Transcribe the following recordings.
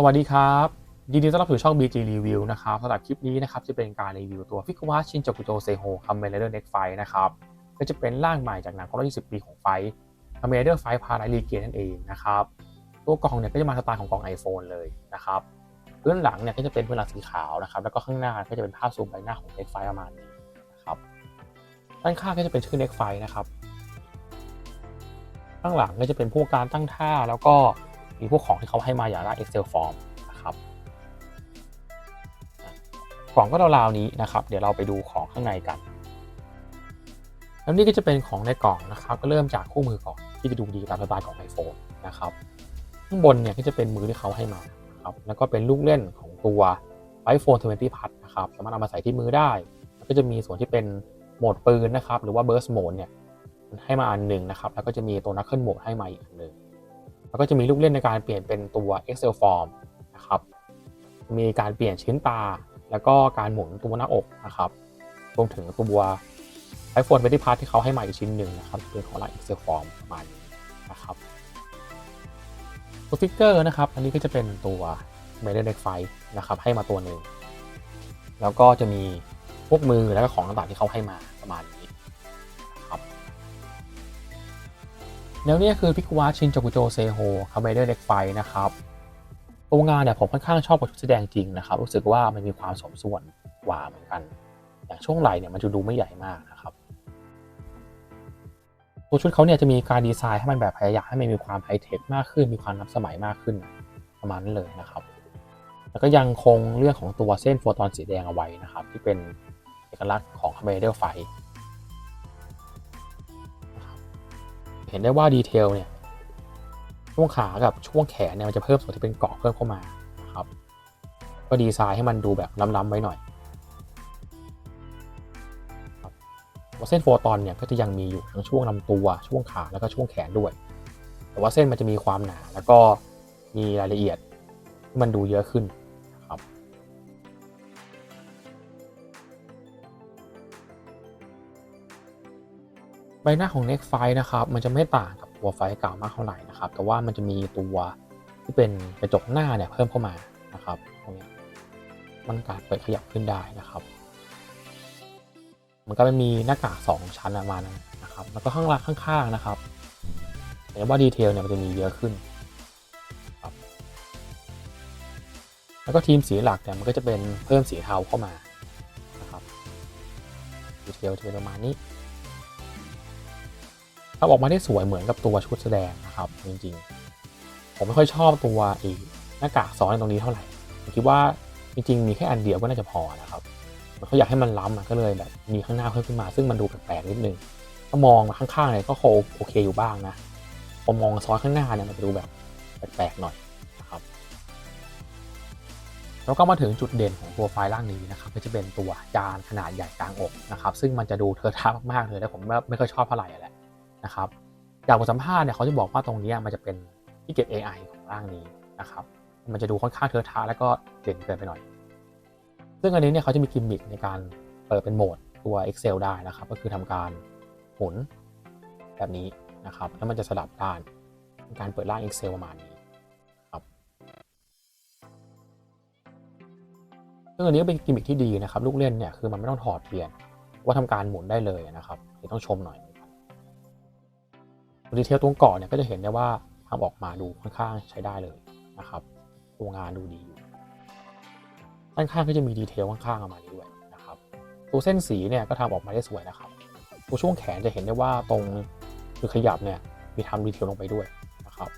สวัสดีครับ ยินดีต้อนรับสู่ช่อง BG Review นะครับสำหรับคลิปนี้นะครับจะเป็นการรีวิวตัวฟิกวาชินจักุโจเซโฮคัมเมเลเดอร์เน็กไฟนะครับก็จะเป็นร่างใหม่จากหนังครบรอบ20 ปีของไฟคัมเมเลเดอร์ไฟพาราลีเกนั่นเองนะครับตัวกล่องเนี่ยก็จะมาสไตล์ของกล่อง iPhone เลยนะครับพื้นหลังเนี่ยก็จะเป็นพื้นหลังสีขาวนะครับแล้วก็ข้างหน้าก็จะเป็นภาพซูมใบหน้าของเน็กไฟประมาณนี้นะครับด้านข้างก็จะเป็นชื่อเน็กไฟนะครับข้างหลังก็จะเป็นพวกการตั้งท่าแล้วก็ มีพวกของที่เขาให้มาอย่างละ Excel form นะครับกล่องก็ราวๆนี้นะครับ เดี๋ยวเราไปดูของข้างในกันแล้วนี่ก็จะเป็นของในกล่องนะครับ ก็เริ่มจากคู่มือก่อนที่จะดูดีตามสไตล์ของ iPhone นะครับ ข้างบนเนี่ยก็จะเป็นมือที่เขาให้มาครับแล้วก็เป็นลูกเล่นของตัว iPhone 20 Plus นะครับสามารถเอามาใส่ที่มือได้แล้วก็จะมีส่วนที่เป็นโหมดปืนนะครับ หรือว่า Burst Mode เนี่ยให้มาอันหนึ่งนะครับ แล้วก็จะมีตัว Knuckle Mode ให้มาอีกอันหนึ่ง แล้วก็จะมีลูกเล่นในการเปลี่ยนเป็นตัว Excel form นะครับมีการเปลี่ยนชิ้นตา แล้วก็การหมุนตัวหน้าอกนะครับรวมถึงตัว iPhone 20 Plus ที่เขาให้มาอีกชิ้นหนึ่งนะครับเป็นของลาย Excel form ประมาณนี้นะครับตัวฟิกเกอร์นะครับ อันนี้ก็จะเป็นตัว m a d e n Deck ไฟนะครับ ให้มาตัวหนึ่ง แล้วก็จะมีพวกมือแล้วก็ของต่างๆที่เขาให้มาประมาณนี้ แล้วเนี่ยคือพิกวาชินจกุโจเซโฮคาเมเดอร์เด็กไฟนะครับตัวงานเนี่ยผมค่อนข้างชอบกับชุดแสดงจริงนะครับ รู้สึกว่ามันมีความสมส่วนกว่าเหมือนกัน อย่างช่วงไหล่เนี่ยมันจะดูไม่ใหญ่มากนะครับ ตัวชุดเขาเนี่ยจะมีการดีไซน์ให้มันแบบพยายามให้มันมีความไฮเทคมากขึ้น มีความนับสมัยมากขึ้นประมาณนั้นเลยนะครับ แล้วก็ยังคงเรื่องของตัวเส้นโฟตอนสีแดงเอาไว้นะครับ ที่เป็นเอกลักษณ์ของคาเมเดอร์ไฟ เห็นได้ว่าดีเทลเนี่ยช่วงขากับช่วงแขนเนี่ยมันจะเพิ่มส่วนที่เป็นเกาะเพิ่มเข้ามาครับ ก็ดีไซน์ให้มันดูแบบล้ำๆไว้หน่อยว่าเส้นโฟตอนเนี่ยก็จะยังมีอยู่ทั้งช่วงลำตัวช่วงขาแล้วก็ช่วงแขนด้วย แต่ว่าเส้นมันจะมีความหนาแล้วก็มีรายละเอียดที่มันดูเยอะขึ้น บใบหน้าของ Next ไฟนะครับ มันจะไม่ต่างกับตัวไฟเก่ามากเท่าไหร่นะครับ แต่ว่ามันจะมีตัวที่เป็นกระจกหน้าเนี่ยเพิ่มเข้ามานะครับตรงนี้มันการเปิดขยับขึ้นได้นะครับ มันก็จะมีหน้ากาก2ชั้นประมาณนั้นนะครับ แล้วก็ข้างล่างข้างๆนะครับเห็นว่าดีเทลเนี่ยมันจะมีเยอะขึ้นครับแล้วก็ทีมสีหลักเนี่ยมันก็จะเป็นเพิ่มสีเทาเข้ามานะครับดีเทลจะเป็นประมาณนี้ ถ้าออกมาได้สวยเหมือนกับตัวชุดแสดงนะครับจริงๆ ผมไม่ค่อยชอบตัวอีหน้ากากซ้อนตรงนี้เท่าไหร่ผมคิดว่าจริงๆมีแค่อันเดียวก็น่าจะพอนะครับเขาอยากให้มันล้ำก็เลยแบบมีข้างหน้าเพิ่มขึ้นมา ซึ่งมันดูแปลกๆนิดนึงถ้ามองมาข้างๆเนี่ยก็โอเคอยู่บ้างนะพอมองซ้อนข้างหน้าเนี่ยมันจะดูแบบแปลกๆหน่อยนะครับแล้วก็มาถึงจุดเด่นของตัวไฟล์ล่างนี้นะครับก็จะเป็นตัวจานขนาดใหญ่กลางอกนะครับซึ่งมันจะดูเทอะทะมากๆเลยและผมไม่ค่อยชอบเท่าไหร่แหละ นะครับจากบทสัมภาษณ์เนี่ยเขาจะบอกว่าตรงนี้มันจะเป็นที่เก็บ AI ของร่างนี้นะครับ มันจะดูค่อนข้างเทอะทะแล้วก็เด่นเกินไปหน่อย ซึ่งอันนี้เนี่ยเขาจะมีกิมมิคในการเปิดเป็นโหมดตัว Excel ได้นะครับ ก็คือทำการหมุนแบบนี้นะครับ แล้วมันจะสลับด้านการเปิดร่าง Excel ประมาณนี้ครับ ซึ่งอันนี้ก็เป็นกิมมิคที่ดีนะครับ ลูกเล่นเนี่ยคือมันไม่ต้องถอดเปลี่ยน ว่าทำการหมุนได้เลยนะครับเดี๋ยวต้องชมหน่อย ดีเทลตรงเกาะเนี่ยก็จะเห็นได้ว่าทำออกมาดูค่อนข้างใช้ได้เลยนะครับตัวงานดูดีอยู่ด้านข้างก็จะมีดีเทลข้างๆออกมาด้วยนะครับตัวเส้นสีเนี่ยก็ทำออกมาได้สวยนะครับตัวช่วงแขนจะเห็นได้ว่าตรงคือขยับเนี่ยมีทำดีเทลลงไปด้วยนะครับ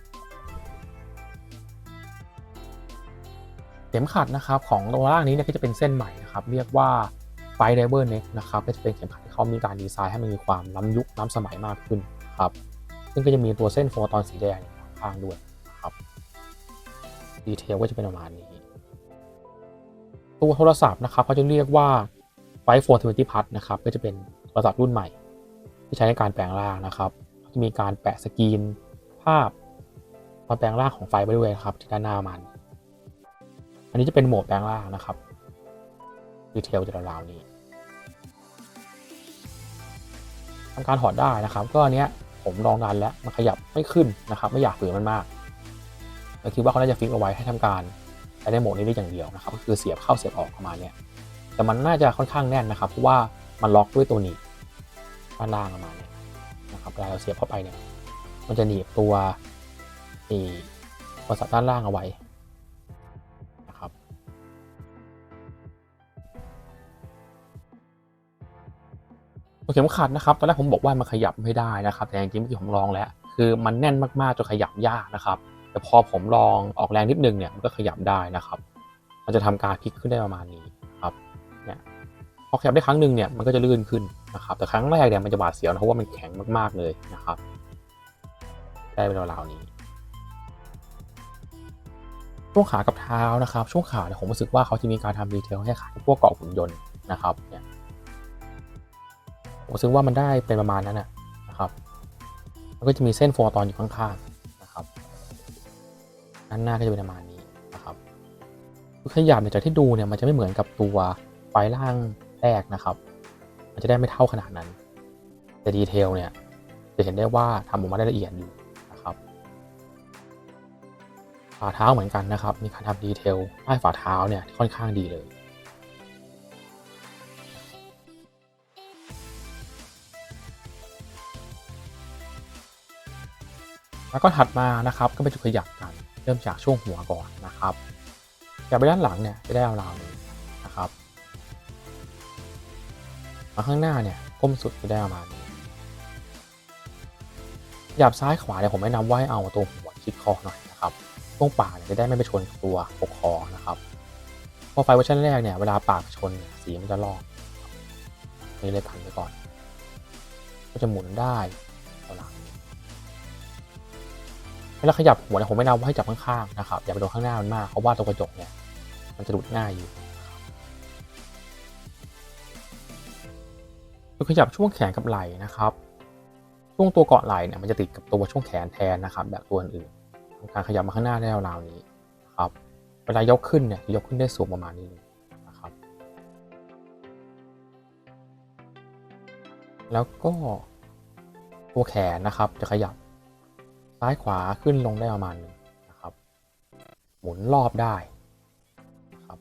เข็มขัดนะครับของตรงล่างนี้เนี่ยก็จะเป็นเส้นใหม่นะครับเรียกว่าไฟไดเวอร์เน็กนะครับก็จะเป็นเข็มขัดที่เขามีการดีไซน์ให้มันมีความล้ำยุคล้ำสมัยมากขึ้นครับ ซึ่งก็จะมีตัวเส้นโฟตอนสีแดงข้างด้วยนะครับดีเทลก็จะเป็นประมาณนี้ ตัวโทรศัพท์นะครับเขาจะเรียกว่าไฟโฟนทเวนตี้พัทนะครับก็จะเป็นโทรศัพท์รุ่นใหม่ ที่ใช้ในการแปลงร่างนะครับจะมีการแปะสกรีนภาพตอนแปลงร่างของไฟไปด้วยครับที่ด้านหน้ามัน อันนี้จะเป็นโหมดแปลงร่างนะครับดีเทลจะราวๆนี้ทำการถอดได้นะครับ ก็อันเนี้ย ผมลองนานแล้วมันขยับไม่ขึ้นนะครับ ไม่อยากฝืนมันมากเราคิดว่าเขาน่าจะฟิกเอาไว้ให้ทำการใช้ในโหมดนี้ได้อย่างเดียวนะครับก็คือเสียบเข้าเสียบออกประมาณเนี้ยแต่มันน่าจะค่อนข้างแน่นนะครับเพราะว่ามันล็อกด้วยตัวหนีบด้านล่างประมาณเนี้ยนะครับเวลาเราเสียบเข้าไปเนี่ยมันจะหนีบตัวอีบริษัทด้านล่างเอาไว้ ตัวเข็มขัดนะครับตอนแรกผมบอกว่ามันขยับไม่ได้นะครับ แต่จริงๆเมื่อกี้ผมลองแล้ว คือมันแน่นมากๆจนขยับยากนะครับ แต่พอผมลองออกแรงนิดนึงเนี่ยมันก็ขยับได้นะครับ มันจะทำการพลิกขึ้นได้ประมาณนี้ครับเนี่ยพอขยับได้ครั้งหนึ่งเนี่ยมันก็จะลื่นขึ้นนะครับ แต่ครั้งแรกเนี่ยมันจะบาดเสียวนะเพราะว่ามันแข็งมากๆเลยนะครับ ได้เป็นราวๆนี้ช่วงขากับเท้านะครับ ช่วงขาเนี่ยผมรู้สึกว่าเขาจะมีการทำดีเทลให้ขาพวกเกาะหุ่นยนต์นะครับเนี่ย ผมรู้สึกว่ามันได้เป็นประมาณนั้นนะครับมันก็จะมีเส้นโฟร์ตอนอยู่ข้างๆนะครับด้านหน้าก็จะเป็นประมาณนี้นะครับคือขยับเนี่ยจากที่ดูเนี่ยมันจะไม่เหมือนกับตัวไฟล่างแรกนะครับ มันจะได้ไม่เท่าขนาดนั้น แต่ดีเทลเนี่ยจะเห็นได้ว่าทำออกมาได้ละเอียดอยู่นะครับฝ่าเท้าเหมือนกันนะครับ มีการทำดีเทลใต้ฝ่าเท้าเนี่ยค่อนข้างดีเลย แล้วก็ถัดมานะครับก็เป็นจุดขยับกันเริ่มจากช่วงหัวก่อนนะครับขยับไปด้านหลังเนี่ยจะได้ราวๆนี้นะครับมาข้างหน้าเนี่ยก้มสุดจะได้ประมาณนี้ขยับซ้ายขวาเนี่ยผมแนะนำว่าให้เอาตัวหัวชิดคอหน่อยนะครับช่วงปากเนี่ยจะได้ไม่ไปชนกับตัวปกคอนะครับพอไฟเวอร์ชันแรกเนี่ยเวลาปากชนเนี่ยสีมันจะลอกนี่เลยกันไว้ก่อน ก็จะหมุนได้ เวลาขยับหัวเนี่ยผมไม่แนะนำว่าให้จับข้างๆนะครับอย่าไปโดนข้างหน้ามันมากเพราะว่าตัวกระจกเนี่ยมันจะหลุดง่ายอยู่คือขยับช่วงแขนกับไหล่นะครับ ช่วงตัวเกาะไหล่เนี่ยมันจะติดกับตัวช่วงแขนแทนนะครับ แบบตัวอื่นทำการขยับมาข้างหน้าได้ราวๆนี้นะครับเวลายกขึ้นเนี่ยยกขึ้นได้สูงประมาณนี้นะครับ แล้วก็ตัวแขนนะครับจะขยับ ซ้ายขวาขึ้นลงได้ประมาณหนึงนะครับ หมุนรอบได้นะครับ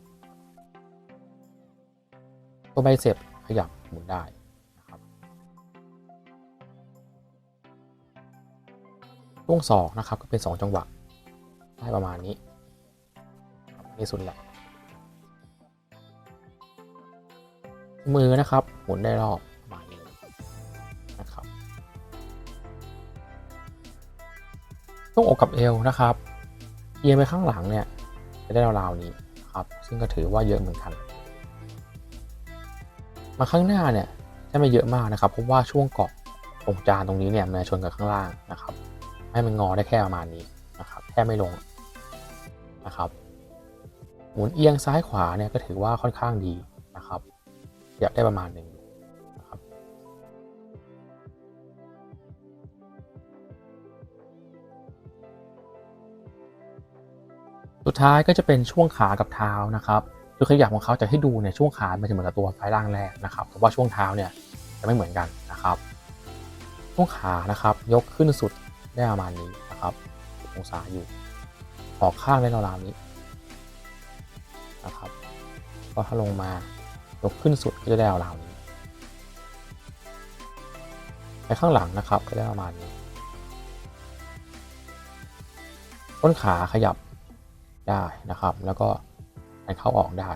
ตัวไบเซปขยับหมุนได้นะครับช่วงศอกนะครับก็เป็น 2 จังหวะ ได้ประมาณนี้นี่สุดแหละ มือนะครับหมุนได้รอบประมาณนี้เลยนะครับ ช่วงอกกับเอวนะครับเอียงไปข้างหลังเนี่ยจะได้ราวๆนี้ครับ ซึ่งก็ถือว่าเยอะเหมือนกัน มาข้างหน้าเนี่ยจะไม่เยอะมากนะครับ เพราะว่าช่วงเกาะตรงจานตรงนี้เนี่ยมันชนกับข้างล่างนะครับ ให้มันงอได้แค่ประมาณนี้นะครับแค่ไม่ลงนะครับหมุนเอียงซ้ายขวาเนี่ยก็ถือว่าค่อนข้างดีนะครับอยากได้ประมาณหนึ่ง สุดท้ายก็จะเป็นช่วงขากับเท้านะครับคือขยับของเขาจะให้ดูเนี่ยช่วงขามันจะเหมือนกับตัวไฟล่างแรกนะครับแต่ว่าช่วงเท้าเนี่ยจะไม่เหมือนกันนะครับ ช่วงขานะครับยกขึ้นสุดได้ประมาณนี้นะครับองศาอยู่ออกข้างได้ราวๆนี้นะครับก็ถ้าลงมายกขึ้นสุดก็จะได้ราวๆนี้ไปข้างหลังนะครับก็ได้ประมาณนี้ต้นขาขยับ ได้นะครับ แล้วก็หันเข้าออกได้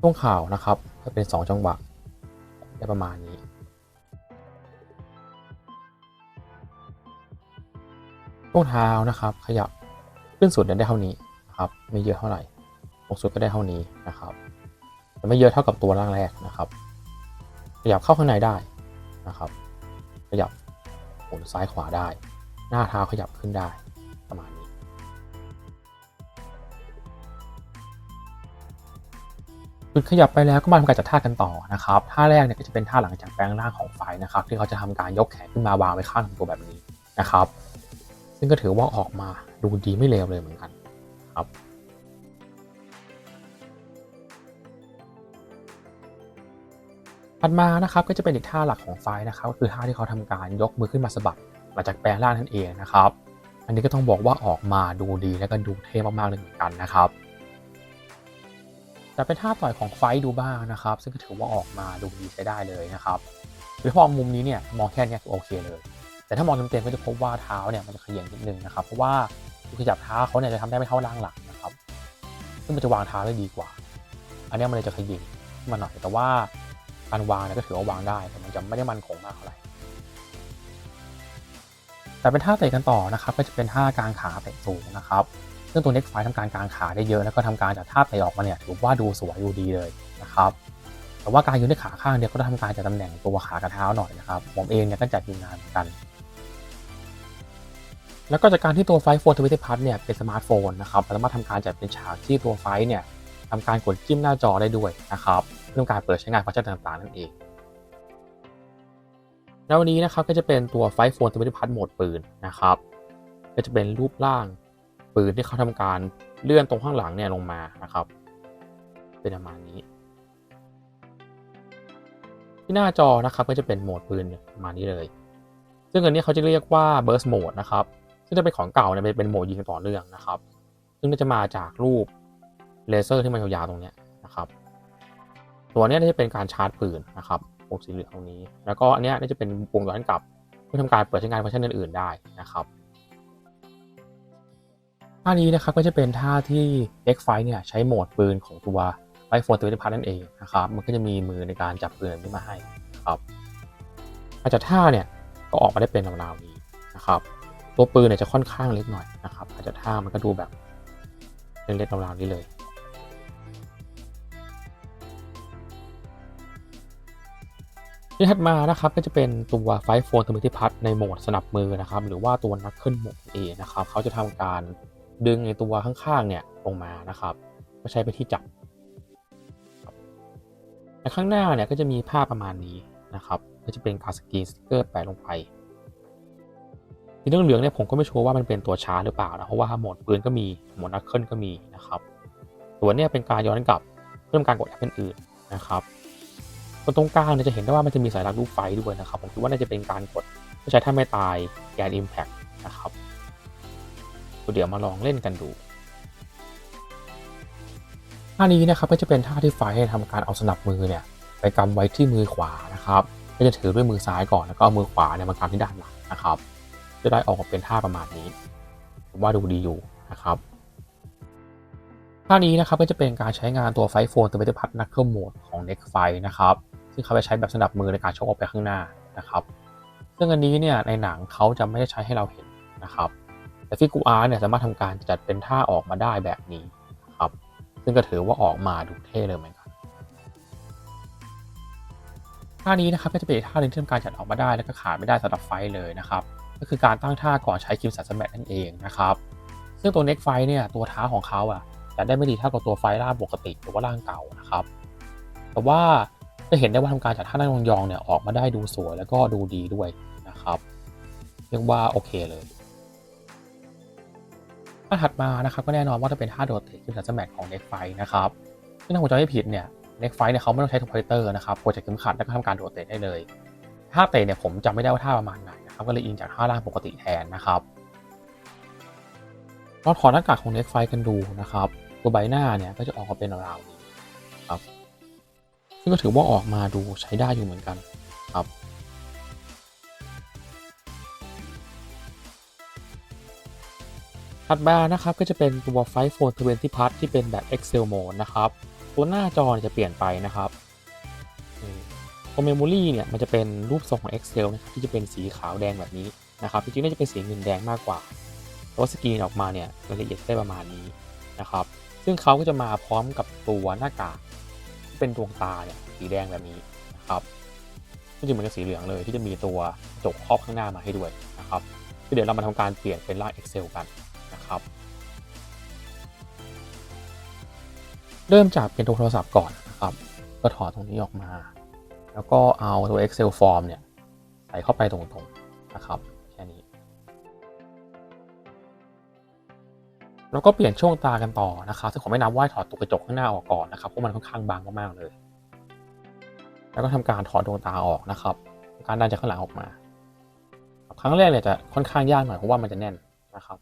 ช่วงข่าวนะครับจะเป็น 2 จังหวะได้ประมาณนี้ช่วงเท้านะครับ ขยับขึ้นสุดได้เท่านี้นะครับไม่เยอะเท่าไหร่ลงสุดก็ได้เท่านี้นะครับแต่ไม่เยอะเท่ากับตัวล่างแรกนะครับ ขยับเข้าข้างในได้นะครับ ขยับหมุนซ้ายขวาได้ หน้าเท้าขยับขึ้นได้ จุดขยับไปแล้วก็มาทำการจัดท่ากันต่อนะครับท่าแรกเนี่ยก็จะเป็นท่าหลังจากแปลงร่างของไฟนะครับ ที่เขาจะทำการยกแขนขึ้นมาวางไว้ข้างลำตัวแบบนี้นะครับ ซึ่งก็ถือว่าออกมาดูดีไม่เลวเลยเหมือนกันครับถัดมานะครับก็จะเป็นอีกท่าหลักของไฟนะครับก็คือท่าที่เขาทำการยกมือขึ้นมาสะบัดมาจากแปลงร่างนั่นเองนะครับ อันนี้ก็ต้องบอกว่าออกมาดูดีแล้วก็ดูเท่มากๆเลยเหมือนกันนะครับ แต่เป็นท่าต่อยของไฟดูบ้างนะครับ ซึ่งก็ถือว่าออกมาดูดีใช้ได้เลยนะครับหรือพอมุมนี้เนี่ยมองแค่นี้ยคือโอเคเลย แต่ถ้ามองเต็มๆก็จะพบว่าเท้าเนี่ยมันจะเขย่งนิดนึงนะครับเพราะว่าขยับเท้าเขาเนี่ยจะทำได้ไม่เท่าล่างหลังนะครับ ซึ่งมันจะวางเท้าได้ดีกว่า อันนี้มันเลยจะเขย่งขึ้นมาหน่อยแต่ว่าการวางเนี่ยก็ถือว่าวางได้แต่มันจะไม่ได้มันคงมากเท่าไหร่แต่เป็นท่าเตะกันต่อนะครับ ก็จะเป็นท่ากางขาเตะสูงนะครับ ซึ่งตัวเน็กไฟทำการกางขาได้เยอะแล้วก็ทำการจากท่าเตออกมาเนี่ยถือว่าดูสวยดูดีเลยนะครับแต่ว่าการยืนด้วยขาข้างเนี่ยก็ต้องทำการจัดตำแหน่งตัวขากระเท้าหน่อยนะครับผมเองเนี่ยก็จัดอยู่นานเหมือนกัน แล้วก็จากการที่ตัวไฟโฟนทวิตพัทเนี่ยเป็นสมาร์ทโฟนนะครับสามารถทำการจัดเป็นฉากที่ตัวไฟเนี่ยทำการกดจิ้มหน้าจอได้ด้วยนะครับเพื่อการเปิดใช้งานฟังก์ชันต่างๆนั่นเองแล้ววันนี้นะครับก็จะเป็นตัวไฟโฟนทวิตพัทโหมดปืนนะครับก็จะเป็นรูปร่าง ปืนที่เขาทำการเลื่อนตรงข้างหลังเนี่ยลงมานะครับ เป็นประมาณนี้ ที่หน้าจอนะครับก็จะเป็นโหมดปืนประมาณนี้เลย ซึ่งอันนี้เขาจะเรียกว่า burst mode นะครับ ซึ่งจะเป็นของเก่าเนี่ยเป็นโหมดยิงต่อเนื่องนะครับ ซึ่งจะมาจากรูปเลเซอร์ที่มันยาวๆตรงเนี้ยนะครับ ตัวนี้น่าจะเป็นการชาร์จปืนนะครับปุ่มสีเหลืองตรงนี้ แล้วก็อันนี้น่าจะเป็นปุ่มย้อนกลับเพื่อทำการเปิดใช้งานฟังก์ชันอื่นๆได้นะครับ ท่านี้นะครับก็จะเป็นท่าที่ X f i เนี่ยใช้โหมดปืนของตัวไอโฟนตัวที่พัทนั่นเองนะครับมันก็จะมีมือในการจับปืนนี้มาให้นะครับอาจจะท่าเนี่ยก็ออกมาได้เป็นราวๆนี้นะครับ ตัวปืนเนี่ยจะค่อนข้างเล็กหน่อยนะครับอาจจะท่ามันก็ดูแบบเล็กๆราวๆนี้เลยที่ถัดมานะครับก็จะเป็นตัวไฟโฟนตัวมิติพัทในโหมดสนับมือนะครับหรือว่าตัวนักขึ้นโหมดเอนะครับเขาจะทำการ ดึงในตัวข้างๆเนี่ยลงมานะครับก็ใช้ไปที่จับและข้างหน้าเนี่ยก็จะมีภาพประมาณนี้นะครับ ก็จะเป็นการสกรีนสติ๊กเกอร์แปะลงไปที่เรื่องเหลืองเนี่ยผมก็ไม่ชัวร์ว่ามันเป็นตัวชาร์จหรือเปล่านะเพราะว่าโหมดปืนก็มีโหมดนักขึ้นก็มีนะครับตัวเนี่ยเป็นการย้อนกลับเพิ่มการกดแอปอื่นๆนะครับตรงกลางเนี่ยจะเห็นได้ว่ามันจะมีสายรัดลูกไฟด้วยนะครับ ผมคิดว่าน่าจะเป็นการกดเพื่อใช้ท่าไม่ตายแกนอิมแพคนะครับ เดี๋ยวมาลองเล่นกันดูท่านี้นะครับก็จะเป็นท่าที่ไฟทำการเอาสนับมือเนี่ยไปกำไว้ที่มือขวานะครับก็จะถือด้วยมือซ้ายก่อนแล้วก็เอามือขวาเนี่ยมากำที่ด้านหลังนะครับจะได้ออกมาเป็นท่าประมาณนี้ผมว่าดูดีอยู่นะครับท่านี้นะครับก็จะเป็นการใช้งานตัวไฟโฟนตัวเบตพัทนักเครื่องโหมดของ n e x t ไฟนะครับซึ่งเขาจะใช้แบบสนับมือในการชกออกไปข้างหน้านะครับ ซึ่งอันนี้เนี่ยในหนังเขาจะไม่ได้ใช้ให้เราเห็นนะครับ แต่ฟิกูอาร์เนี่ยสามารถทำการจัดเป็นท่าออกมาได้แบบนี้นะครับ ซึ่งก็ถือว่าออกมาดูเท่เลยเหมือนกันท่านี้นะครับก็จะเป็นท่าหนึ่งที่ทำการจัดออกมาได้แล้วก็ขาดไม่ได้สำหรับไฟเลยนะครับ ก็คือการตั้งท่าก่อนใช้คิมสันสแมทนั่นเองนะครับ ซึ่งตัวเน็กไฟเนี่ยตัวเท้าของเขาอะจะได้ไม่ดีเท่ากับตัวไฟล่างปกติหรือว่าล่างเก่านะครับ แต่ว่าจะเห็นได้ว่าทำการจัดท่านั่งยองๆเนี่ยออกมาได้ดูสวยแล้วก็ดูดีด้วยนะครับ เรียกว่าโอเคเลย ท่าถัดมานะครับก็แน่นอนว่าจะเป็นท่าโดดเตะขึ้นสันสแมทของเน็กไฟนะครับซึ่งถ้าผมจำไม่ผิดเนี่ยเน็กไฟเนี่ยเขาไม่ต้องใช้ทูพอยเตอร์นะครับกดจากเข็มขัดแล้วก็ทำการโดดเตะได้เลยท่าเตะเนี่ยผมจำไม่ได้ว่าท่าประมาณไหนนะครับก็เลยอิงจากท่าล่างปกติแทนนะครับเราถอดหน้ากากของเน็กไฟกันดูนะครับตัวใบหน้าเนี่ยก็จะออกมาเป็นราวๆนี้ครับซึ่งก็ถือว่าออกมาดูใช้ได้อยู่เหมือนกัน ถัดมานะครับก็จะเป็นตัวไฟโฟน20พัทที่เป็นแบบ Excel mode นะครับ ตัวหน้าจอจะเปลี่ยนไปนะครับตัวเมมโมรีเนี่ยมันจะเป็นรูปทรงของ Excel นะครับที่จะเป็นสีขาวแดงแบบนี้นะครับจริงๆน่าจะเป็นสีเงินแดงมากกว่าแต่ว่าสกรีนออกมาเนี่ยรายละเอียดได้ประมาณนี้นะครับ ซึ่งเขาก็จะมาพร้อมกับตัวหน้ากากที่เป็นดวงตาเนี่ยสีแดงแบบนี้นะครับซึ่งจะเหมือนกับสีเหลืองเลยที่จะมีตัวจกครอบข้างหน้ามาให้ด้วยนะครับเดี๋ยวเรามาทำการเปลี่ยนเป็นร่าง Excel กัน นะครับ เริ่มจากเป็นตัวโทรศัพท์ก่อนนะครับ ก็ถอดตรงนี้ออกมา แล้วก็เอาตัว Excel form เนี่ย ใส่เข้าไปตรงๆนะครับแค่นี้ แล้วก็เปลี่ยนช่วงตากันต่อนะครับซึ่งผมไม่นับว่าถอดตัวกระจกข้างหน้าออกก่อนนะครับเพราะมันค่อนข้างบางมากๆเลย แล้วก็ทำการถอดดวงตาออกนะครับการดันจากข้างหลังออกมา ครั้งแรกเนี่ยจะค่อนข้างยากหน่อยเพราะว่ามันจะแน่นนะครับ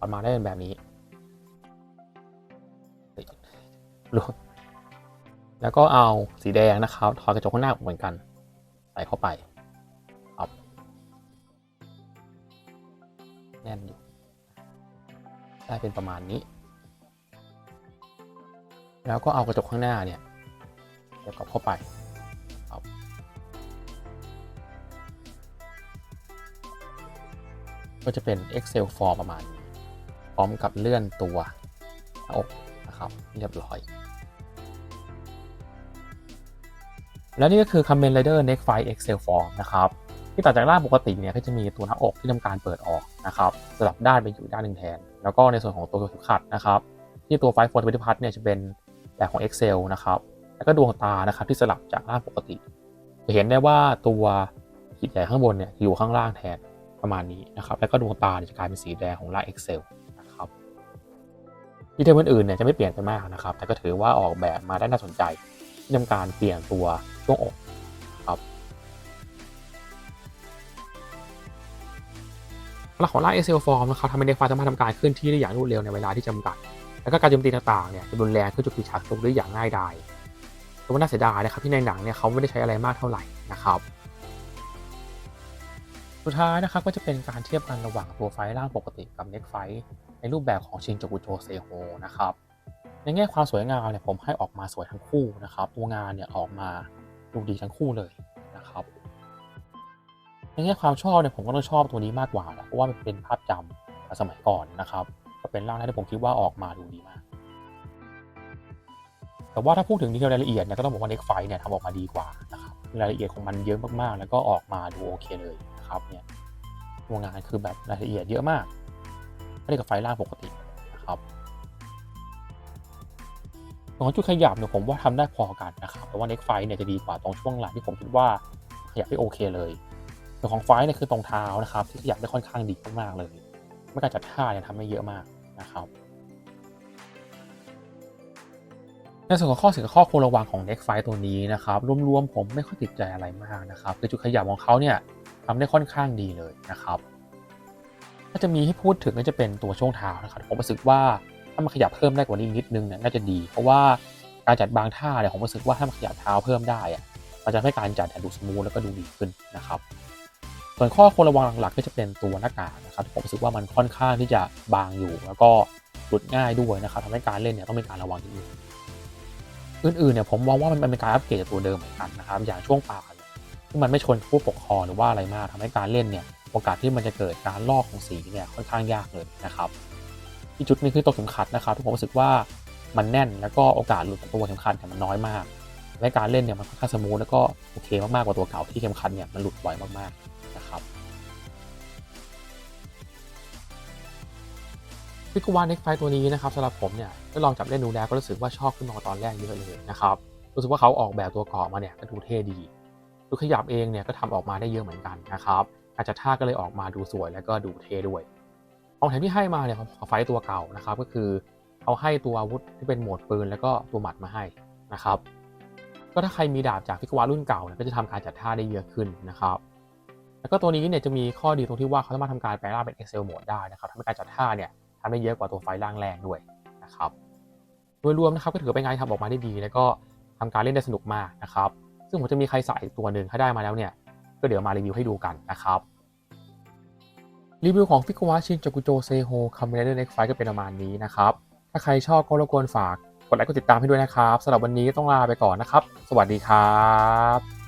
ออกมาได้เป็นแบบนี้แล้วก็เอาสีแดงนะครับถอดกระจกข้างหน้าออกเหมือนกัน ใส่เข้าไปครับแน่นอยู่ได้เป็นประมาณนี้ แล้วก็เอากระจกข้างหน้าเนี่ยเดี๋ยวกับเข้าไปครับก็จะเป็น Excel form ประมาณนี้ ร้อมกับเลื่อนตัวหน้าอกนะครับเรียบร้อย แล้วนี่ก็คือ Kamen Rider Next File Excel Form นะครับ ที่ต่างจากร่างปกติเนี่ยก็จะมีตัวหน้าอกที่ทำการเปิดออกนะครับสลับด้านไปอยู่ด้านหนึ่งแทน แล้วก็ในส่วนของตัวเข็มขัดนะครับที่ตัวไฟล์โฟนวิพัฒน์เนี่ยจะเป็นแบบของ Excel นะครับแล้วก็ดวงตานะครับที่สลับจากร่างปกติ จะเห็นได้ว่าตัวขีดใหญ่ข้างบนเนี่ยอยู่ข้างล่างแทนประมาณนี้นะครับแล้วก็ดวงตาจะกลายเป็นสีแดงของร่าง Excel ดีเทลอื่นๆเนี่ยจะไม่เปลี่ยนไปมากนะครับ แต่ก็ถือว่าออกแบบมาได้น่าสนใจที่ทำการเปลี่ยนตัวช่วงอกครับหลักของร่าง Excel form นะครับทำให้ในไฟล์สามารถทำการเคลื่อนที่ได้อย่างรวดเร็วในเวลาที่จำกัด แล้วก็การโจมตีต่างๆเนี่ยจะรุนแรงขึ้นจุดที่ฉากจบได้อย่างง่ายดายแต่ว่าน่าเสียดายนะครับที่ในหนังเนี่ยเขาไม่ได้ใช้อะไรมากเท่าไหร่นะครับ สุดท้ายนะครับก็จะเป็นการเทียบกันระหว่างตัวไฟล่างปกติกับเน็กไฟในรูปแบบของชินจูกุโจเซโฮนะครับในแง่ความสวยงามเนี่ยผมให้ออกมาสวยทั้งคู่นะครับ ตัวงานเนี่ยออกมาดูดีทั้งคู่เลยนะครับ ในแง่ความชอบเนี่ยผมก็ต้องชอบตัวนี้มากกว่าแหละเพราะว่ามันเป็นภาพจำสมัยก่อนนะครับ ก็เป็นร่างที่ผมคิดว่าออกมาดูดีมาก แต่ว่าถ้าพูดถึงดีเทลรายละเอียดเนี่ยก็ต้องบอกว่าเน็กไฟเนี่ยทำออกมาดีกว่านะครับรายละเอียดของมันเยอะมากๆ แล้วก็ออกมาดูโอเคเลย นะครับเนี่ยตัวงานคือแบบรายละเอียดเยอะมากไม่ได้กับไฟล่างปกตินะครับตรงจุดขยับเนี่ยผมว่าทำได้พอกันนะครับแต่ว่าเน็กไฟเนี่ยจะดีกว่าตรงช่วงหลังที่ผมคิดว่าขยับได้โอเคเลยส่วนของไฟเนี่ยคือตรงเท้านะครับ ที่ขยับได้ค่อนข้างดีมากๆเลยไม่การจัดท่าเนี่ยทำได้เยอะมากนะครับในส่วนของข้อเสียข้อควรระวังของ Next Fight ตัวนี้นะครับรวมๆผมไม่ค่อยติดใจอะไรมากนะครับคือจุดขยับของเขาเนี่ย ทำได้ค่อนข้างดีเลยนะครับ ถ้าจะมีให้พูดถึงก็จะเป็นตัวช่วงเท้านะครับผมรู้สึกว่าถ้ามันขยับเพิ่มได้กว่านี้นิดนึงเนี่ยน่าจะดี เพราะว่าการจัดบางท่าเนี่ยผมรู้สึกว่าถ้ามันขยับเท้าเพิ่มได้อะมันจะให้การจัดดูสมูทแล้วก็ดูดีขึ้นนะครับ ส่วนข้อควรระวังหลักๆก็จะเป็นตัวหน้ากากนะครับผมรู้สึกว่ามันค่อนข้างที่จะบางอยู่ แล้วก็หลุดง่ายด้วยนะครับทำให้การเล่นเนี่ยต้องมีการระวังนิดนึงอื่นๆเนี่ยผมมองว่ามันเป็นการอัปเกรดจากตัวเดิมเหมือนกันนะครับ อย่างช่วงปาก ที่มันไม่ชนผู้ปกครองหรือว่าอะไรมากทำให้การเล่นเนี่ยโอกาสที่มันจะเกิดการลอกของสีเนี่ยค่อนข้างยากเลยนะครับอีกจุดนึงคือตัวเข็มขัดนะครับที่ผมรู้สึกว่ามันแน่นแล้วก็โอกาสหลุดของตัวเข็มขัดเนี่ยมันน้อยมากและการเล่นเนี่ยมันค่อนข้างสมูทแล้วก็โอเคมากๆกว่าตัวเก่าที่เข็มขัดเนี่ยมันหลุดบ่อยมากๆนะครับพิกวานเน็กไฟตัวนี้นะครับสำหรับผมเนี่ยได้ลองจับเล่นดูแล้วก็รู้สึกว่าชอบขึ้นมาตอนแรกเยอะเลยนะครับรู้สึกว่าเขาออกแบบตัวเกาะมาเนี่ยก็ดูเท่ดี ดูขยับเองเนี่ยก็ทำออกมาได้เยอะเหมือนกันนะครับการจัดท่าก็เลยออกมาดูสวยแล้วก็ดูเท่ด้วยของแถมที่ให้มาเนี่ยของไฟตัวเก่านะครับก็คือเขาให้ตัวอาวุธที่เป็นโหมดปืนแล้วก็ตัวหมัดมาให้นะครับก็ถ้าใครมีดาบจากพิกวารุ่นเก่าเนี่ยก็จะทำการจัดท่าได้เยอะขึ้นนะครับแล้วก็ตัวนี้เนี่ยจะมีข้อดีตรงที่ว่าเขาสามารถทำการแปลร่างเป็น Excel โหมดได้นะครับทำให้การจัดท่าเนี่ยทำได้เยอะกว่าตัวไฟล่างแรงด้วยนะครับโดยรวมนะครับก็ถือเป็นงานที่ทำออกมาได้ดี แล้วก็ทำการเล่นได้สนุกมากนะครับ ซึ่งผมจะมีใครใส่อีกตัวหนึ่งถ้าได้มาแล้วเนี่ย ก็เดี๋ยวมารีวิวให้ดูกันนะครับ รีวิวของฟิกวาชินจากุโจเซโฮคัมเรเดอร์เน็กไฟก็เป็นประมาณนี้นะครับ ถ้าใครชอบก็รบกวนฝากกดไลค์กดติดตามให้ด้วยนะครับสำหรับวันนี้ต้องลาไปก่อนนะครับ สวัสดีครับ